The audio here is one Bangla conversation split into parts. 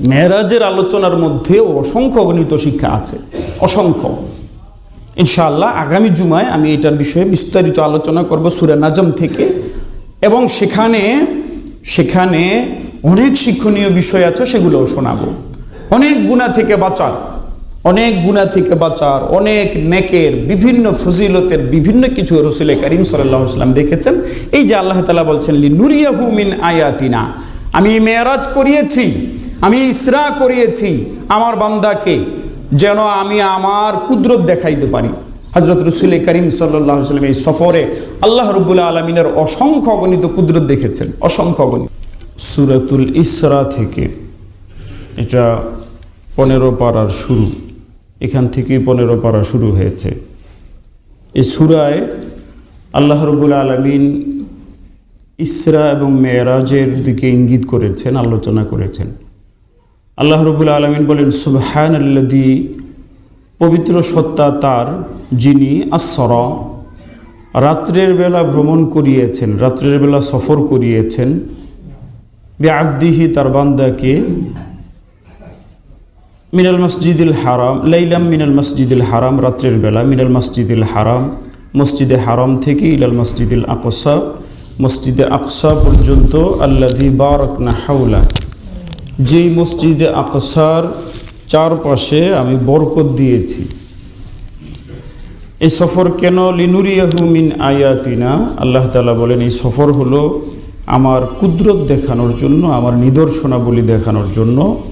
মেয়েরাজের আলোচনার মধ্যে অসংখ্য গণিত শিক্ষা আছে। অসংখ্য। ইনশাআল্লাহ আগামী জুমায় আমি এটার বিষয়ে বিস্তারিত আলোচনা করব সুরে নাজম থেকে। এবং সেখানে সেখানে অনেক শিক্ষণীয় বিষয় আছে, সেগুলোও শোনাবো। অনেক গুণা থেকে বাঁচার, অনেক গুণা থেকে বাঁচার, অনেক নেকের, বিভিন্ন ফজিলতের, বিভিন্ন কিছু রসুল করিম সাল্লাম দেখেছেন। এই যে আল্লাহ তালা বলছেন লি নুরিয়াহু মিন আয়াতিনা। আমি মেয়ারাজ করিয়েছি। আমি ইসরা করিয়েছি আমার বান্দাকে, যেন আমি আমার কুদরত দেখাইতে পারি। হজরত রসুল করিম সাল্লাহ সাল্লাম এই সফরে আল্লাহ রবুল্লা আলমিনের অসংখ্য গণিত কুদরত দেখেছেন, অসংখ্য গণিত সুরাতুল ইসরা থেকে এটা পনেরো পাড়ার শুরু, এখান থেকেই পনেরো পাড়া শুরু হয়েছে। এই সুরায় আল্লাহ রবুল আলমিন ইসরা এবং মেয়েরাজের দিকে ইঙ্গিত করেছেন, আলোচনা করেছেন। আল্লাহ রবুল আলমিন বলেন সুবহান আল্লাদি পবিত্র সত্তা তার, যিনি আসর, রাত্রের বেলা ভ্রমণ করিয়েছেন, রাত্রের বেলা সফর করিয়েছেন বে আব্দিহি তার বান্দাকে মিনাল মসজিদুল হারাম, লাইলাম মিনাল মসজিদুল হারাম, রাত্রের বেলা মিনাল মসজিদুল হারাম, মসজিদে হারাম থেকে ইলাল মসজিদুল আকসা, মসজিদে আকসা পর্যন্ত আল্লাদি বারকনা হাউলা যেই মসজিদে আকসার চারপাশে আমি বরকত দিয়েছি। এই সফর কেন? লিনুরিয়াহু মিন আয়াতিনা। আল্লাহ তালা বলেন, এই সফর হলো আমার কুদরত দেখানোর জন্য, আমার নিদর্শনাবলী দেখানোর জন্য।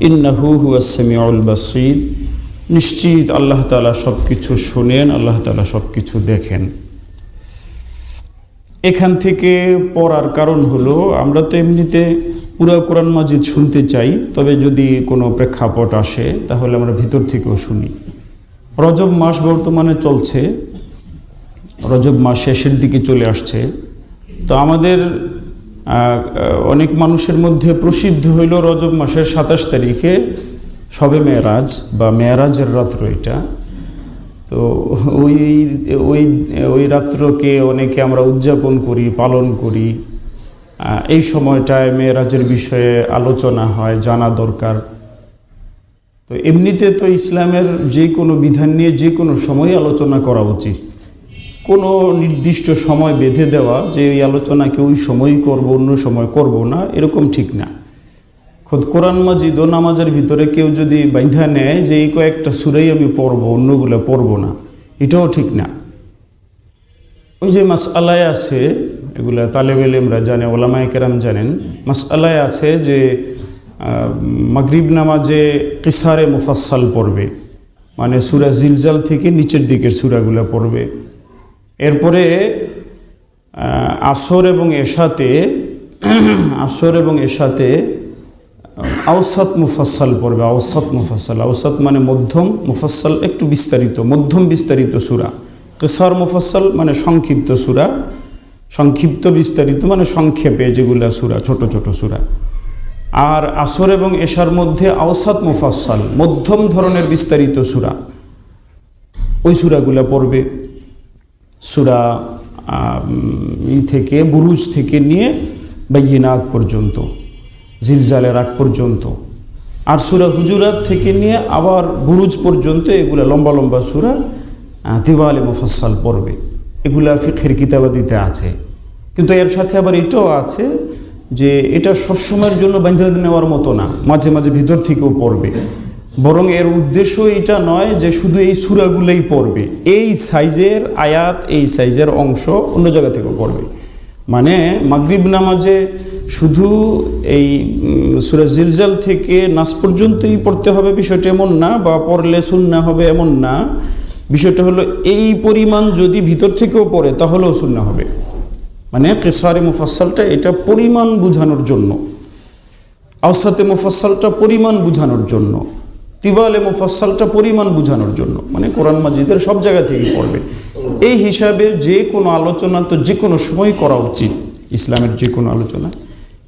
ইন্নাহু হুয়াসমিউল বাসিদ নিশ্চিত আল্লাহ তালা সব কিছু শোনেন, আল্লাহ তালা সব কিছু দেখেন। এখান থেকে পড়ার কারণ হলো, আমরা তো এমনিতে পুরা কোরআন মাজিদ শুনতে চাই, তবে যদি কোনো প্রেক্ষাপট আসে, তাহলে আমরা ভিতর থেকেও শুনি। রজব মাস বর্তমানে চলছে, রজব মাস শেষের দিকে চলে আসছে। তো আমাদের অনেক মানুষের মধ্যে প্রসিদ্ধ হইল রজব মাসের সাতাশ তারিখে সবে মেয়েরাজ বা মেয়েরাজের রাত্র এটা। তো ওই ওই ওই রাত্রকে অনেকে আমরা উদযাপন করি, পালন করি। এই সময়টায় মেয়েরাজের বিষয়ে আলোচনা হয়, জানা দরকার। তো এমনিতে তো ইসলামের যে কোনো বিধান নিয়ে যে কোনো সময় আলোচনা করা উচিত। কোনো নির্দিষ্ট সময় বেঁধে দেওয়া যে এই আলোচনাকে ওই সময়ই করব, অন্য সময় করব না, এরকম ঠিক না। খোদ কোরআন মাজিদ ও নামাজের ভিতরে কেউ যদি বাঁধা নেয় যে এই কয়েকটা সুরেই আমি পড়ব, অন্যগুলো পড়ব না, এটাও ঠিক না। ওই যে মাস আলায় আছে এগুলো তালেব এলেমরা জানে, ওলামায় কেরাম জানেন। মাস আলায় আছে যে মাগরিব নামাজে কিসারে মুফাসাল পড়বে। মানে সুরা জিলজাল থেকে নিচের দিকের সুরাগুলো পড়বে। এরপরে আসর এবং এশাতে, আসর এবং এশাতে আওসাত মুফাসাল পড়বে, আওসাত মুফাসাল আওসাত মানে মধ্যম মুফাসাল একটু বিস্তারিত, মধ্যম বিস্তারিত সুরা। কেসার মুফাসাল মানে সংক্ষিপ্ত সুরা। সংক্ষিপ্ত বিস্তারিত মানে সংক্ষেপে যেগুলা সুরা, ছোট ছোট সুরা। আর আসর এবং এশার মধ্যে আওসাত মুফাসাল মধ্যম ধরনের বিস্তারিত সুরা। ওই সুরাগুলা পড়বে। সুরা ই থেকে, বুরুজ থেকে নিয়ে বাইনাক পর্যন্ত, জিলজালের আগ পর্যন্ত। আর সুরা হুজুরাত থেকে নিয়ে আবার বুরুজ পর্যন্ত এগুলা লম্বা লম্বা সুরা দিওয়ালে মুফাসাল পড়বে। এগুলা ফিখের কিতাবাদিতে আছে। কিন্তু এর সাথে আবার এটাও আছে যে এটা সবসময়ের জন্য বান্ধা নেওয়ার মতো না, মাঝে মাঝে ভিতর থেকেও পড়বে। বরং এর উদ্দেশ্য এটা নয় যে শুধু এই সুরাগুলোই পড়বে, এই সাইজের আয়াত, এই সাইজের অংশ অন্য জায়গা থেকেও পড়বে। মানে মাগরিব নামাজে শুধু এই সুরা জিলজাল থেকে নাচ পর্যন্তই পড়তে হবে বিষয়টা এমন না বা পড়লে সুন্না হবে এমন না। বিষয়টা হলো এই পরিমাণ যদি ভিতর থেকেও পড়ে তাহলেও সুন্না হবে। মানে কেসারে মুফাসালটা এটা পরিমাণ বুঝানোর জন্য। আওসাতে মুফাসালটা পরিমাণ বুঝানোর জন্য। তিবালে মুফাসালটা পরিমাণ বুঝানোর জন্য। মানে কোরআন মাজিদের সব জায়গা থেকেই পড়বে। এই হিসাবে যে কোনো আলোচনা তো যে কোনো সময় করা উচিত, ইসলামের যে কোনো আলোচনা।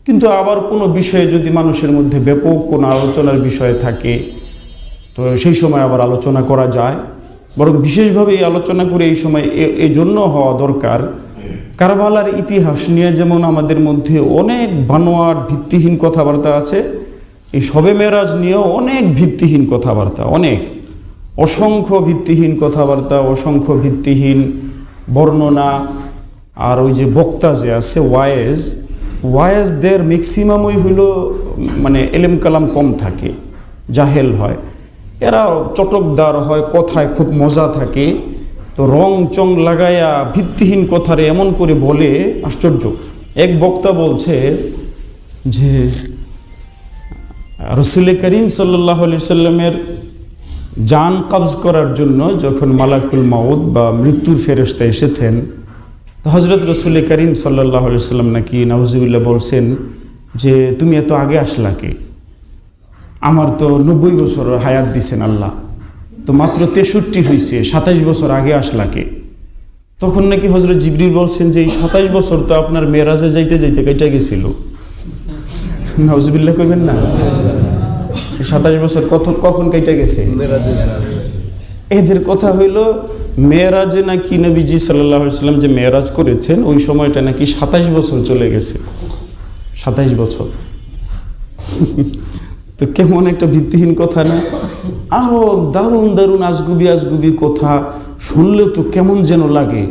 কিন্তু আবার কোনো বিষয়ে যদি মানুষের মধ্যে ব্যাপক কোনো আলোচনার বিষয় থাকে, তো সেই সময় আবার আলোচনা করা যায়। বরং বিশেষভাবে এই আলোচনা করে এই সময় এই জন্য হওয়া দরকার কারবালার ইতিহাস নিয়ে যেমন আমাদের মধ্যে অনেক বানোয়াট, ভিত্তিহীন কথাবার্তা আছে, এই শবে মেরাজ নিয়েও অনেক ভিত্তিহীন কথাবার্তা, অনেক। অসংখ্য ভিত্তিহীন কথাবার্তা, অসংখ্য ভিত্তিহীন বর্ণনা, আর ওই যে বক্তা যে আছে, ওয়ায়েজ, ওয়ায়েজদের ম্যাক্সিমামই হইল মানে এলেম কালাম কম থাকে, জাহেল হয়। এরা চটকদার হয়, কথায় খুব মজা থাকে। তো রং চং লাগায়া ভিত্তিহীন কথারে এমন করে বলে আশ্চর্য। এক বক্তা বলছে যে, রসুল করিম সাল্লাহ আলি সাল্লামের জান কবজ করার জন্য যখন মালাকুল মাউদ বা মৃত্যুর ফেরস্তা এসেছেন, তো হজরত রসুল করিম সাল্লাহ আলি সাল্লাম নাকি নওয়াজিবুল্লাহ বলছেন যে, তুমি এত আগে আসলা কে? আমার তো নব্বই বছর হায়াত দিছেন আল্লাহ। তো মাত্র তেষট্টি হয়েছে সাতাইশ বছর আগে আসলাকে। তখন নাকি হজরত জিবরিল বলছেন যে, এই সাতাইশ বছর তো আপনার মেয়েরাজে যাইতে যাইতে কেটে গেছিল। নজবিল্লা করবেন না। সাতাশ বছর কত, কখন কেটে গেছে? এদের কথা হইল, মেয়েরাজে নাকি নবীজি সাল্লাহ সাল্লাম যে মেয়েরাজ করেছেন, ওই সময়টা নাকি সাতাশ বছর চলে গেছে। সাতাইশ বছর। তো কেমন একটা ভিত্তিহীন কথা না? আরও দারুণ দারুণ আজগুবি আজগুবি কথা শুনলে তো কেমন যেন লাগে।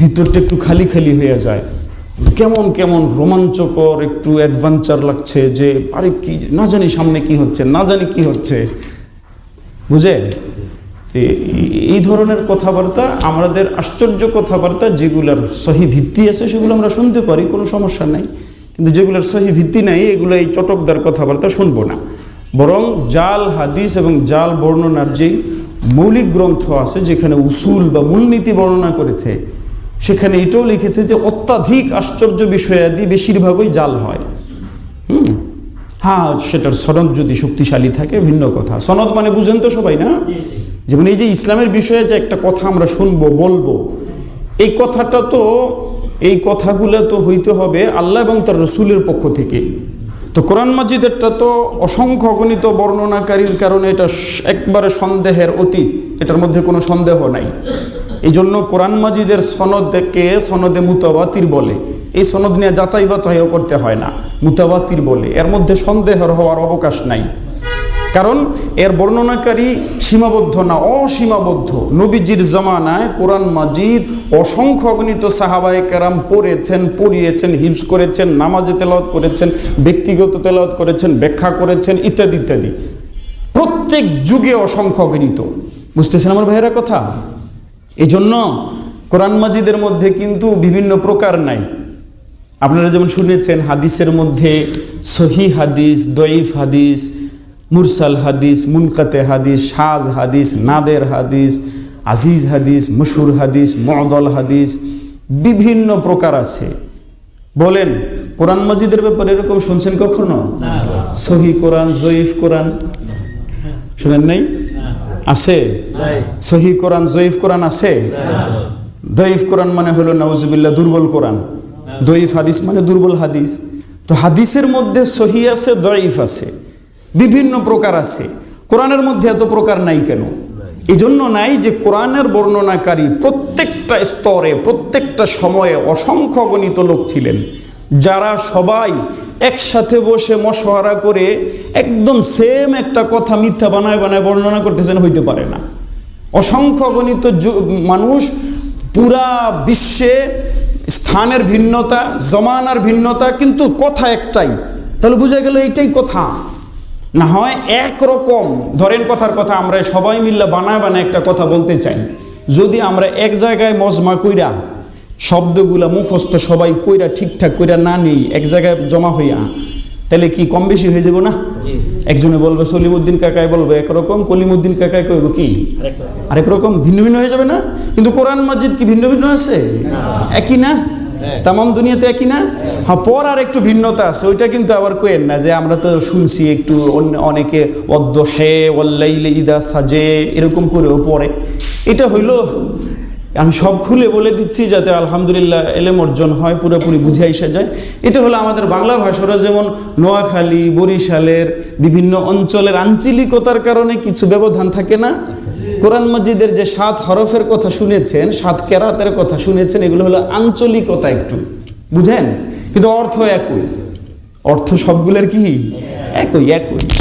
ভিতরটা একটু খালি খালি হয়ে যায়। কেমন কেমন রোমাঞ্চকর একটু অ্যাডভেঞ্চার লাগছে যে, আরে কি, না জানি সামনে কি হচ্ছে, না জানি কি হচ্ছে। বুঝেন যে এই ধরনের কথাবার্তা, আমাদের আশ্চর্য কথাবার্তা, যেগুলোর সহি ভিত্তি আছে, সেগুলো আমরা শুনতে পারি, কোনো সমস্যা নাই। কিন্তু যেগুলোর সহি ভিত্তি নাই, এগুলো এই চটকদার কথাবার্তা শুনব না। বরং জাল হাদিস এবং জাল বর্ণনার যেই মৌলিক গ্রন্থ আছে যেখানে উসুল বা মূলনীতি বর্ণনা করেছে সেখানে এটাও লিখেছে যে অত্যাধিক আশ্চর্য বিষয়াদি বেশিরভাগই জাল হয়। হুম? হ্যাঁ সেটার সনদ যদি শক্তিশালী থাকে ভিন্ন কথা। সনদ মানে বুঝেন তো সবাই না? যেমন এই যে ইসলামের বিষয়ে যে একটা কথা আমরা শুনব বলব এই কথাটা তো এই কথাগুলো তো হইতে হবে আল্লাহ এবং তার রসুলের পক্ষ থেকে। তো কোরআন মাজিদেরটা তো অসংখ্য গণিত বর্ণনাকারীর কারণে এটা একবারে সন্দেহের অতীত। এটার মধ্যে কোনো সন্দেহ নাই। এই জন্য কোরআন মাজিদের সনদকে সনদে মুতাবাতির বলে। এই সনদ নিয়ে যাচাই বাছাইও করতে হয় না। মুতাবাতির বলে। এর মধ্যে সন্দেহের হওয়ার অবকাশ নাই। কারণ এর বর্ণনাকারী সীমাবদ্ধ না অসীমাবদ্ধ। নবীজির জমানায় কোরআন মাজিদ অসংখ্য অগণিত সাহাবায় কেরাম পড়েছেন, পড়িয়েছেন হিপস করেছেন, নামাজে তেলাওয়াত করেছেন, ব্যক্তিগত তেলাওয়াত করেছেন, ব্যাখ্যা করেছেন, ইত্যাদি ইত্যাদি। প্রত্যেক যুগে অসংখ্য অগণিত। বুঝতেছেন আমার ভাইয়েরা কথা? এজন্য কোরআন মাজিদের মধ্যে কিন্তু বিভিন্ন প্রকার নাই। আপনারা যেমন শুনেছেন হাদিসের মধ্যে সহি হাদিস দইফ হাদিস মুরসাল হাদিস, মুনকাতে হাদিস, সাজ হাদিস, নাদের হাদিস, আজিজ হাদিস, মশুর হাদিস মদল হাদিস, বিভিন্ন প্রকার আছে। বলেন, কোরআন মজিদের ব্যাপারে এরকম শুনছেন কখনো? সহি কোরআন, জয়ীফ কোরআন। শুনেন নাই? আছে? সহি কোরআন, জয়ীফ কোরআন আছে? দয়ীফ কোরআন মানে হলো নওয়াজবিল্লা দুর্বল কোরআন। দয়ীফ হাদিস মানে দুর্বল হাদিস। তো হাদিসের মধ্যে সহি আছে, দয়ীফ আছে। বিভিন্ন প্রকার আছে। কোরআনের মধ্যে এত প্রকার নাই কেন? এই জন্য নাই যে কোরআনের বর্ণনাকারী প্রত্যেকটা স্তরে, প্রত্যেকটা সময়ে অসংখ্য গণিত লোক ছিলেন, যারা সবাই একসাথে বসে মশওয়ারা করে একদম সেম একটা কথা মিথ্যা বানায় বানায় বর্ণনা করতেছেন, হইতে পারে না। অসংখ্য গণিত মানুষ পুরা বিশ্বে স্থানের ভিন্নতা, জমানার ভিন্নতা, কিন্তু কথা একটাই। তাহলে বুঝা গেল এইটাই কথা। না হয় একরকম। ধরেন কথার কথা আমরা সবাই মিল্লা বানায় বানায় একটা কথা বলতে চাই। যদি আমরা এক জায়গায় মজমা কইরা শব্দগুলা মুখস্থ সবাই কইরা ঠিকঠাক কইরা না নেই এক জায়গায় জমা হইয়া তাহলে কি কম বেশি হয়ে যাব না? একজনে বলবে সলিমুদ্দিন কাকায় বলবে একরকম কলিমুদ্দিন কাকায় কইব কি? আরেক রকম। ভিন্ন ভিন্ন হয়ে যাবে না? কিন্তু কোরআন মসজিদ কি ভিন্ন ভিন্ন আছে? একই না? তামাম দুনিয়াতে একই না? হ্যাঁ পর আর একটু ভিন্নতা আছে, ওইটা কিন্তু আবার কোয়েন না যে আমরা তো শুনছি একটু অন্য অনেকে অদ্দ হে ওল্লাইলে ইদা সাজে এরকম করেও পরে এটা হইল আমি সব খুলে বলে দিচ্ছি যাতে আলহামদুলিল্লাহ এলেম অর্জন হয়, পুরোপুরি বুঝে এসে যায়। এটা হলো আমাদের বাংলা ভাষারা যেমন নোয়াখালী, বরিশালের বিভিন্ন অঞ্চলের আঞ্চলিকতার কারণে কিছু ব্যবধান থাকে না। কোরআন মজিদের যে সাত হরফের কথা শুনেছেন, সাত কেরাতের কথা শুনেছেন, এগুলো হলো আঞ্চলিকতা একটু। বুঝেন? কিন্তু অর্থ একই। অর্থ সবগুলোর কি? একই একই।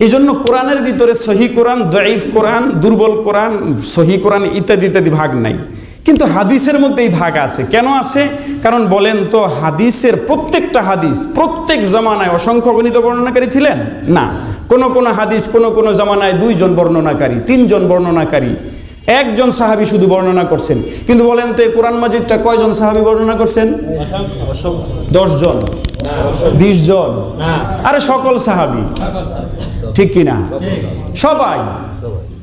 এই জন্য কোরআনের ভিতরে সহি কোরআন, দঈফ কোরআন, দুর্বল কোরআন, সহি কোরআন ইত্যাদি ইত্যাদি ভাগ নাই। কিন্তু হাদিসের মধ্যে এই ভাগ আছে। কেন আছে? কারণ বলেন তো হাদিসের প্রত্যেকটা হাদিস প্রত্যেক জামানায় অসংখ্য গণিত বর্ণনাকারী ছিলেন? না। কোন কোন হাদিস কোন কোন জামানায় দুইজন বর্ণনাকারী, তিনজন বর্ণনাকারী। একজন সাহাবি শুধু বর্ণনা করছেন। কিন্তু বলেন তো এই কোরআন মাজিদটা কয়জন সাহাবি বর্ণনা করছেন? দশ জন বিশ জন আরে সকল সাহাবি। ঠিক কিনা? সবাই।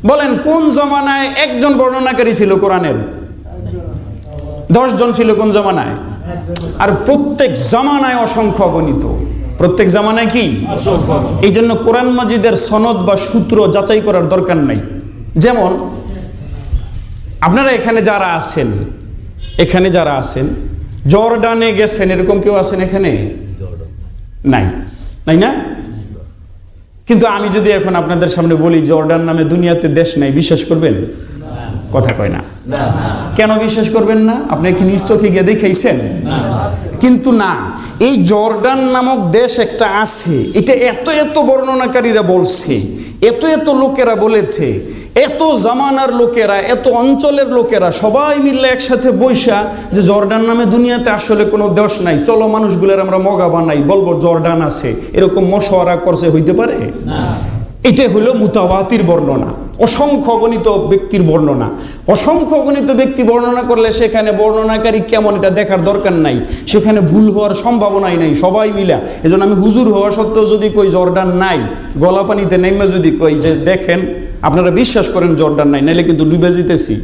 বলেন কোন জমানায় একজন বর্ণনাকারী ছিল কোরআনের? দশ জন ছিল কোন জমানায়? আর প্রত্যেক জামানায় অসংখ্য গণিত প্রত্যেক জামানায় কি? এই জন্য কোরআন মাজিদের সনদ বা সূত্র যাচাই করার দরকার নাই। যেমন আপনারা এখানে যারা আছেন, এখানে যারা আছেন, জর্ডানে গেছেন, এরকম কেউ আছেন এখানে? নাই। নাই না? কিন্তু আমি যদি এখন আপনাদের সামনে বলি, জর্ডান নামে দুনিয়াতে দেশ নাই, বিশ্বাস করবেন? কথা কয় না। কেন বিশ্বাস করবেন না? আপনি কি নিজ চোখে গিয়ে দেখাইছেন? কিন্তু না, এই জর্ডান নামক দেশ একটা আছে। এটা এত এত বর্ণনাকারীরা বলছে, এত এত লোকেরা বলেছে এত জামানার লোকেরা এত অঞ্চলের লোকেরা সবাই মিললে একসাথে বৈশা যে জর্ডান নামে দুনিয়াতে আসলে কোনো দেশ নাই। চলো মানুষগুলোর আমরা মগা বানাই বলব জর্ডান আছে। এরকম মশওয়ারা করছে হইতে পারে? এটা হলো মুতাবাতির বর্ণনা। অসংখ্য গণিত ব্যক্তির বর্ণনা। অসংখ্য গণিত ব্যক্তি বর্ণনা করলে সেখানে বর্ণনাকারী কেমন এটা দেখার দরকার নাই। সেখানে ভুল হওয়ার সম্ভাবনাই নাই, সবাই মিলা। এজন্য আমি হুজুর হওয়া সত্ত্বেও যদি কই জর্ডান নাই, গলা পানিতে নেমে যদি কই যে দেখেন, আপনারা বিশ্বাস করেন জর্ডান নাই, নাইলে কিন্তু ডুবে যেতেছি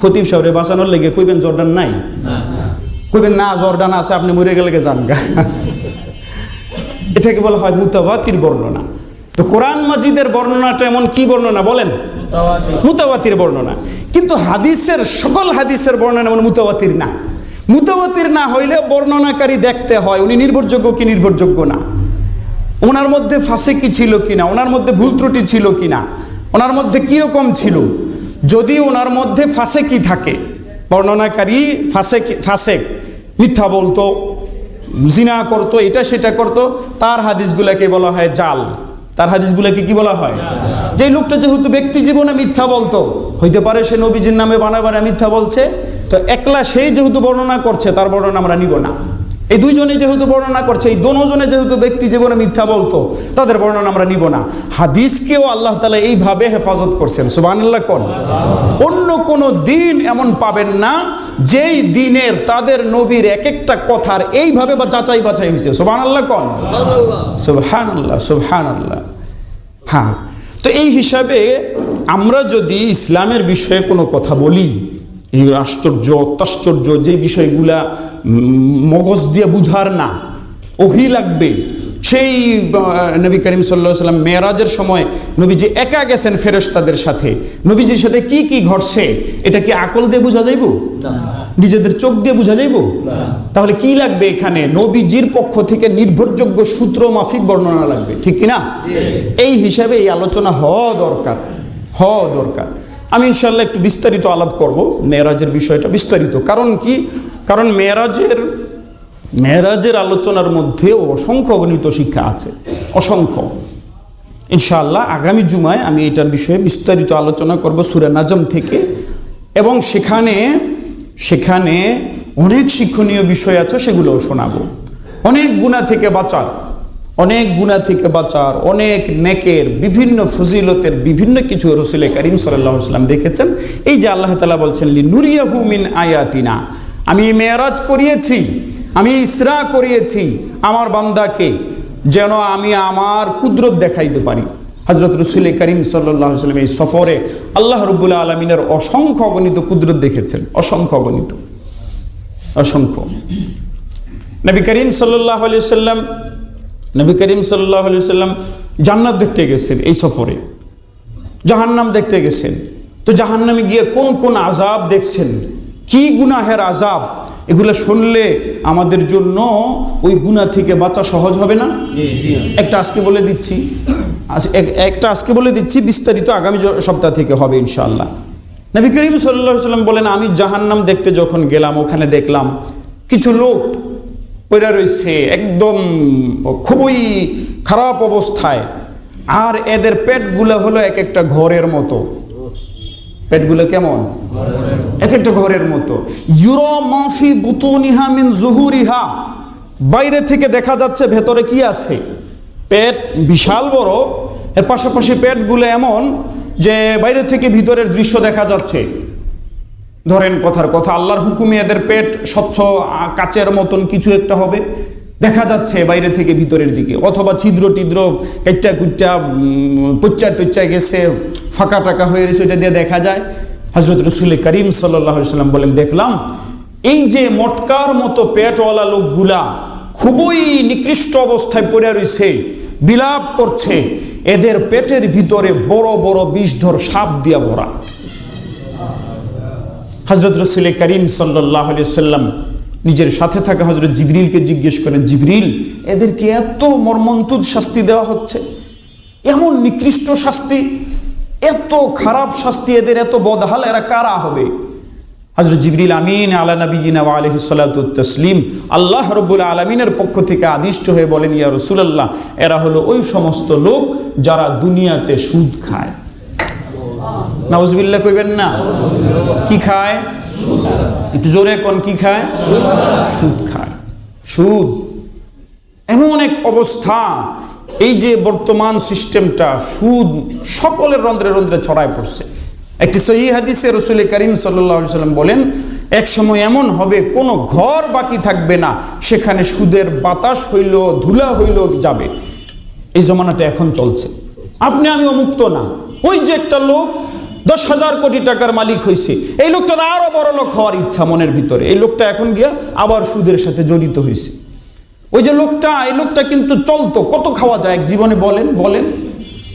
খতিব শহরে বাঁচানোর লেগে কইবেন জর্ডান নাই। কইবেন না, জর্ডান আছে, আপনি মরে গেলে যান এটাকে বলা হয় মুতাবাতির বর্ণনা। তো কোরআন মাজিদের বর্ণনাটা এমন কি বর্ণনা বলেন? মুতাবাতির বর্ণনা। কিন্তু হাদিসের সকল হাদিসের বর্ণনা এমন মুতাবাতির না। মুতাবাতির না হইলে বর্ণনাকারী দেখতে হয় উনি নির্ভরযোগ্য কি নির্ভরযোগ্য না। ওনার মধ্যে ফাঁসে কি ছিল কিনা ওনার মধ্যে ভুল ত্রুটি ছিল কিনা ওনার মধ্যে কীরকম ছিল? যদি ওনার মধ্যে ফাঁসে কি থাকে বর্ণনাকারী ফাঁসে ফাঁসে মিথ্যা বলতো জিনা করতো এটা সেটা করতো তার হাদিসগুলাকে বলা হয় জাল। তার হাদিসগুলোকে কি বলা হয়? যে লোকটা যেহেতু ব্যক্তি জীবনে মিথ্যা বলতো, হইতে পারে সে নবীজির নামে বানা বানা মিথ্যা বলছে, তো একলা সেই যেহেতু বর্ণনা করছে, তার বর্ণনা আমরা নিব না। এই দুইজনে যেহেতু বর্ণনা করছে, এই দোনোজনে যেহেতু ব্যক্তি জীবনে মিথ্যা বলতো, তাদের বর্ণনা আমরা নিব না। হাদিসকেও আল্লাহ তালা এইভাবে হেফাজত করছেন। সুবাহ আল্লাহ কন? অন্য কোনো দিন এমন পাবেন না, যেই দিনের তাদের নবীর এক একটা কথার এইভাবে বা যাচাই বাছাই হয়েছে। সুবাহ আল্লাহ কন? সুবহান আল্লাহ সুবহান আল্লাহ হ্যাঁ তো এই হিসাবে আমরা যদি ইসলামের বিষয়ে কোনো কথা বলি, এই আশ্চর্য অত্যাশ্চর্য যে বিষয়গুলা মগজ দিয়ে বুঝার না। ওহি লাগবে। সেই নবী করিম সাল্লা সাল্লাম মেয়েরাজের সময় নবীজি একা গেছেন ফেরেশতাদের সাথে। নবীজির সাথে কি কি ঘটছে এটা কি আকল দিয়ে বোঝা যাইব? নিজেদের চোখ দিয়ে বোঝা যাইব? তাহলে কি লাগবে এখানে? নবীজির পক্ষ থেকে নির্ভরযোগ্য সূত্র মাফিক বর্ণনা লাগবে ঠিক কিনা? এই হিসাবে এই আলোচনা হওয়া দরকার হওয়া দরকার। আমি ইনশাল্লাহ একটু বিস্তারিত আলাপ করব মেয়েরাজের বিষয়টা বিস্তারিত। কারণ কি? কারণ মেয়েরাজের মেয়েরাজের আলোচনার মধ্যে অসংখ্য গণিত শিক্ষা আছে, অসংখ্য। ইনশাআল্লাহ আগামী জুমায় আমি এটার বিষয়ে বিস্তারিত আলোচনা করব সুরা নাজম থেকে। এবং সেখানে সেখানে অনেক শিক্ষণীয় বিষয় আছে, সেগুলোও শোনাবো। অনেক গুণা থেকে বাঁচার, অনেক গুণা থেকে বাঁচার, অনেক নেকের, বিভিন্ন ফজিলতের বিভিন্ন কিছু রসুল করিম সাল্লাহ সাল্লাম দেখেছেন। এই যে আল্লাহ তালা বলছেন লি নুরিয়াহু মিন আয়াতিনা। আমি মেয়ারাজ করিয়েছি, আমি ইসরা করিয়েছি আমার বান্দাকে, যেন আমি আমার কুদরত দেখাইতে পারি। হজরত রসুল করিম সাল্লাম এই সফরে আল্লাহ রবুল্লা আলমিনের অসংখ্য অগণিত কুদরত দেখেছেন, অসংখ্য অগণিত, অসংখ্য। নবী করিম সাল্লাহ আলি সাল্লাম নবী করিম সাল্লাহ আলি সাল্লাম জান্নাত দেখতে গেছেন এই সফরে, জাহান্নাম দেখতে গেছেন। তো জাহান্নামে গিয়ে কোন কোন আজাব দেখছেন? কি গুনাহের আজাব এগুলো শুনলে আমাদের জন্য ওই গুণা থেকে বাঁচা সহজ হবে না? একটা আজকে বলে দিচ্ছি। একটা আজকে বলে দিচ্ছি বিস্তারিত আগামী সপ্তাহ থেকে হবে ইনশাল্লাহ নবী করিম সাল্লা সাল্লাম বলেন আমি জাহান্নাম দেখতে যখন গেলাম ওখানে দেখলাম কিছু লোক পড়ে রয়েছে একদম খুবই খারাপ অবস্থায়। আর এদের পেটগুলো হলো এক একটা ঘরের মতো। পেটগুলো কেমন? এক একটা ঘরের মতো। ইউরো মাফি বুতুনিহা মিন জুহুরিহা। বাইরে থেকে দেখা যাচ্ছে ভেতরে কি আছে? পেট বিশাল বড়। এর পাশাপাশি পেটগুলো এমন যে বাইরে থেকে ভিতরের দৃশ্য দেখা যাচ্ছে। ধরেন কথার কথা, আল্লাহর হুকুমে এদের পেট স্বচ্ছ কাচের মতন কিছু একটা হবে। দেখা যাচ্ছে বাইরে থেকে ভিতরের দিকে। অথবা ছিদ্র টিদ্র কেচ্চা কুচ্চা পচ্চা টচ্চা গেছে, ফাঁকা টাকা হয়ে গেছে ওইটা দিয়ে দেখা যায়। হজরত রসুল করিম সাল্লাম বলেন, দেখলাম এই যে মটকার মতো পেটওয়ালা লোকগুলা খুবই নিকৃষ্ট অবস্থায় পড়ে রয়েছে, বিলাপ করছে। এদের পেটের ভিতরে বড় বড় বিষধর সাপ দিয়া ভরা। হজরত রসুল করিম সাল্লাহ সাল্লাম নিজের সাথে থাকা হজরত জিবরিলকে জিজ্ঞেস করেন, জিবরিল, এদেরকে এত মর্মন্তুদ শাস্তি দেওয়া হচ্ছে? এমন নিকৃষ্ট শাস্তি? এত খারাপ শাস্তি এদের, এত বদহাল, এরা কারা হবে? হজরত জিবরিল আমিন আলা নবীনা আলহি তসলিম আল্লাহ রব্বুল আলমিনের পক্ষ থেকে আদিষ্ট হয়ে বলেন, ইয়া রসুলাল্লাহ, এরা হলো ওই সমস্ত লোক যারা দুনিয়াতে সুদ খায়। নাউজবিল্লা কইবেন না? কি খায়? একটু জোরে কোন কি খায়? সুদ খায়। সুদ। এমন এক অবস্থা। এই যে বর্তমান সিস্টেমটা, সুদ সকলের রন্ধ্রে রন্ধ্রে ছড়ায় পড়ছে। একটি সহি হাদিসে রসুল করিম সাল্লাহ সাল্লাম বলেন, এক সময় এমন হবে, কোনো ঘর বাকি থাকবে না। সেখানে সুদের বাতাস হইল, ধুলা হইল, যাবে। এই জমানাটা এখন চলছে। আপনি, আমি মুক্ত না। ওই যে একটা লোক দশ হাজার কোটি টাকার মালিক হয়েছে এই লোকটার আরও বড় লোক হওয়ার ইচ্ছা মনের ভিতরে। এই লোকটা এখন গিয়া আবার সুদের সাথে জড়িত হয়েছে ওই যে লোকটা, এই লোকটা কিন্তু চলতো। কত খাওয়া যায়? এক জীবনে বলেন বলেন।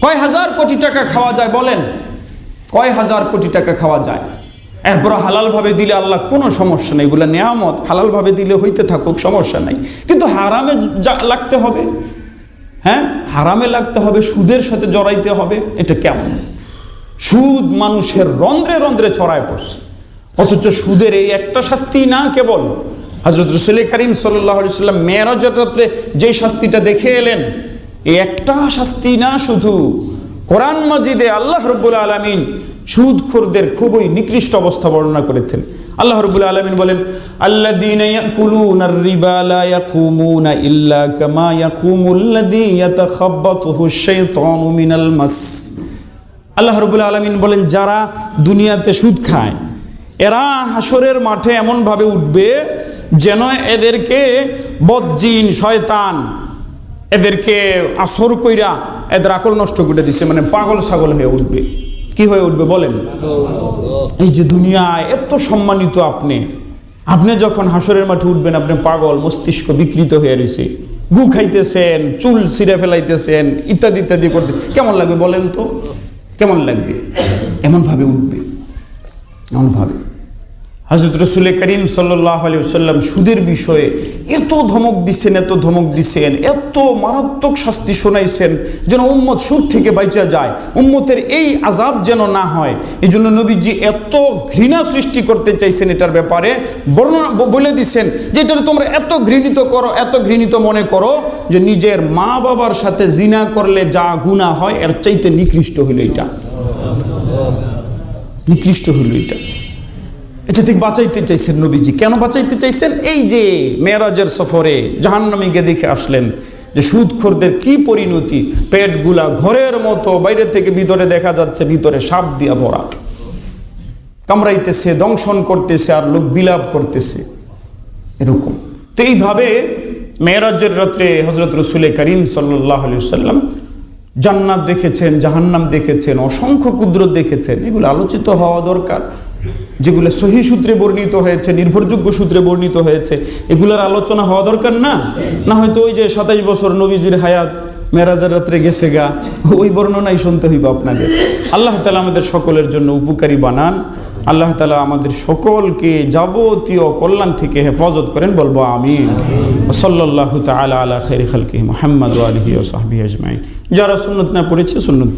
কয় হাজার কোটি টাকা খাওয়া যায় বলেন? কয় হাজার কোটি টাকা খাওয়া যায়? এরপর হালালভাবে দিলে আল্লাহ কোনো সমস্যা নেই। এগুলো নেয়ামত। হালালভাবে দিলে হইতে থাকুক, সমস্যা নাই। কিন্তু হারামে লাগতে হবে। হ্যাঁ? হারামে লাগতে হবে, সুদের সাথে জড়াইতে হবে। এটা কেমন? সুদ মানুষের রন্ধ্রে রন্ধ্রে ছড়ায় পড়ছে। অথচ সুদের এই একটা শাস্তি না কেবল। হজরত রসুল করিম সাল্লাম মেয়েরাজের রাত্রে যে শাস্তিটা দেখে এলেন এই একটা শাস্তি না শুধু। কোরআন মজিদে আল্লাহ রব্বুল আলমিন সুদখোরদের খুবই নিকৃষ্ট অবস্থা বর্ণনা করেছেন। আল্লাহ রব্বুল আলমিন বলেন ইয়াকুলুনা আর-রিবা লা ইয়াকুমুনা ইল্লা কামা ইয়াকুমুল্লাযী ইয়াতাখাব্বাতুহু আশ-শাইতানু মিনাল মাস আল্লাহ রবুল আলমিন বলেন, যারা দুনিয়াতে সুদ খায়, এরা হাসরের মাঠে এমনভাবে উঠবে যেন এদেরকে বজ্জিন, শয়তান, এদেরকে আসর কইরা এদের আকল নষ্ট করে দিছে মানে পাগল ছাগল হয়ে উঠবে। কি হয়ে উঠবে বলেন? এই যে দুনিয়ায় এত সম্মানিত আপনি আপনি যখন হাসরের মাঠে উঠবেন, আপনি পাগল, মস্তিষ্ক বিকৃত হয়ে রয়েছে। গু খাইতেছেন, চুল ছিঁড়ে ফেলাইতেছেন, ইত্যাদি ইত্যাদি করতে কেমন লাগবে বলেন তো? কেমন লাগবে? এমনভাবে উঠবে? এমনভাবে হজরত রসুল করিম সাল্লাহ আলী সাল্লাম সুদের বিষয়ে এত ধমক দিচ্ছেন, এত ধমক দিচ্ছেন, এত মারাত্মক শাস্তি শোনাইছেন যেন উম্মত সুদ থেকে বাইচা যায়। উম্মতের এই আজাব যেন না হয় এই জন্য নবীজি এত ঘৃণা সৃষ্টি করতে চাইছেন এটার ব্যাপারে, বর্ণনা বলে দিচ্ছেন যে এটা তোমরা এত ঘৃণিত করো, এত ঘৃণিত মনে করো যে নিজের মা বাবার সাথে জিনা করলে যা গুণা হয়, এর চাইতে নিকৃষ্ট হইল এটা। নিকৃষ্ট হইল এটা। এটা থেকে বাঁচাইতে চাইছেন নবীজি। কেন বাঁচাইতে চাইছেন? এই যে মেয়েরাজের সফরে জাহান্নামীকে দেখে আসলেন যে সুদখোরদের কি পরিণতি। পেটগুলা ঘরের মতো, বাইরে থেকে ভিতরে দেখা যাচ্ছে ভিতরে সাপ দিয়া ভরা। কামড়াইতেছে, দংশন করতেছে, আর লোক বিলাপ করতেছে। এরকম। তো এইভাবে মেয়েরাজের রাত্রে হজরত রসুল করিম সাল্লাহ সাল্লাম জান্নাত দেখেছেন, জাহান্নাম দেখেছেন, অসংখ্য কুদরত দেখেছেন। এগুলো আলোচিত হওয়া দরকার। যেগুলো সহি সূত্রে বর্ণিত হয়েছে, নির্ভরযোগ্য সূত্রে বর্ণিত হয়েছে, এগুলোর আলোচনা হওয়া দরকার না? না হয়তো ওই যে সাতাইশ বছর নবীজির হায়াত, মেরাজের রাত্রে গেছে গা, ওই বর্ণনাই শুনতে হইব আপনাদের। আল্লাহ তালা আমাদের সকলের জন্য উপকারী বানান। আল্লাহ তালা আমাদের সকলকে যাবতীয় কল্যাণ থেকে হেফাজত করেন, বলব আমি সাল্লাহ তালা আলা খের খালকি মোহাম্মদ আলহি ও সাহবি আজমাই যারা সুন্নত না পড়েছে, সুন্নত